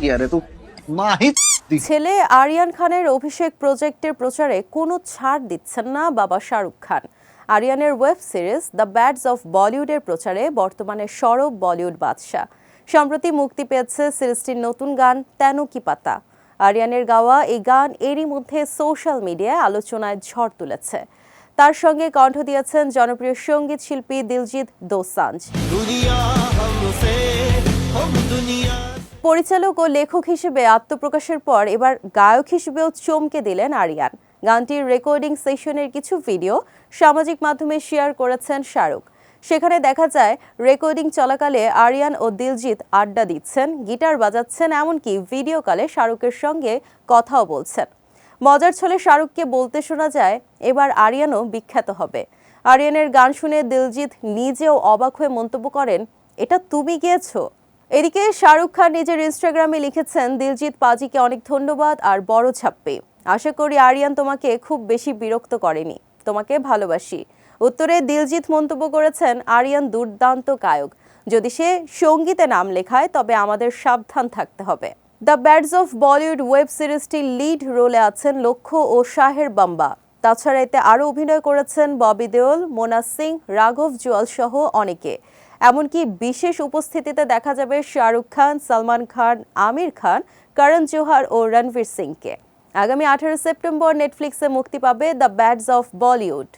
কি আরে ছেলে আরিয়ান খানের অভিষেক প্রজেক্টের প্রচারে কোনো ছাড় দিচ্ছেন না বাবা শাহরুখ খান। আরিয়ানের web series the bads of বলিউডের প্রচারে বর্তমানে সরব বলিউড বাদশাহ। সম্প্রতি মুক্তি পেয়েছে সিরিজটির নতুন গান তেন কি পাতা। আরিয়ানের গাওয়া এই গান এরই মধ্যে সোশ্যাল মিডিয়ায় আলোচনায় ঝড় তুলেছে। তার সঙ্গে কণ্ঠ দিয়েছেন জনপ্রিয় সংগীত শিল্পী দিলজিৎ দোসাঞ্জ। পরিচালক ও লেখক হিসেবে আত্মপ্রকাশের পর এবার গায়ক হিসেবেও চমকে দিলেন আরিয়ান। গানটির রেকর্ডিং সেশনের কিছু ভিডিও সামাজিক মাধ্যমে শেয়ার করেছেন শাহরুখ। সেখানে দেখা যায়, রেকর্ডিং চলাকালে আরিয়ান ও দিলজিৎ আড্ডা দিচ্ছেন, গিটার বাজাচ্ছেন, এমনকি ভিডিও কলে শাহরুখের সঙ্গে কথাও বলছেন। মজার ছলে শাহরুখকে বলতে শোনা যায়, এবার আরিয়ানও বিখ্যাত হবে। আরিয়ানের গান শুনে দিলজিৎ নিজেও অবাক হয়ে মন্তব্য করেন, এটা তুমি গিয়েছো? এদিকে শাহরুখ খান নিজের ইনস্টাগ্রামে লিখেছেন, দিলজিৎ পাজিকে অনেক ধন্যবাদ আর বড় ছাপ্পে। আশা করি আরিয়ান তোমাকে খুব বেশি বিরক্ত করেনি। তোমাকে ভালোবাসি। উত্তরে দিলজিৎ মন্তব্য করেছেন, আরিয়ান দুর্দান্ত গায়ক। যদি সে সঙ্গীতে নাম লেখায়, তবে আমাদের সাবধান থাকতে হবে। The bads of Bollywood web সিরিজটির lead রোলে আছেন লক্ষ্য ও শাহের বাম্বা। তাছাড়া এতে আরও অভিনয় করেছেন ববি দেওল, মোনা সিং, রাঘব জুয়াল সহ অনেকে। এমনকি বিশেষ উপস্থিতিতে দেখা যাবে শাহরুখ খান, সালমান খান, আমির খান, করণ জোহার ও রণবীর সিংকে। আগামী আঠারো সেপ্টেম্বর নেটফ্লিক্সে মুক্তি পাবে দ্য ব্যাডস অফ বলিউড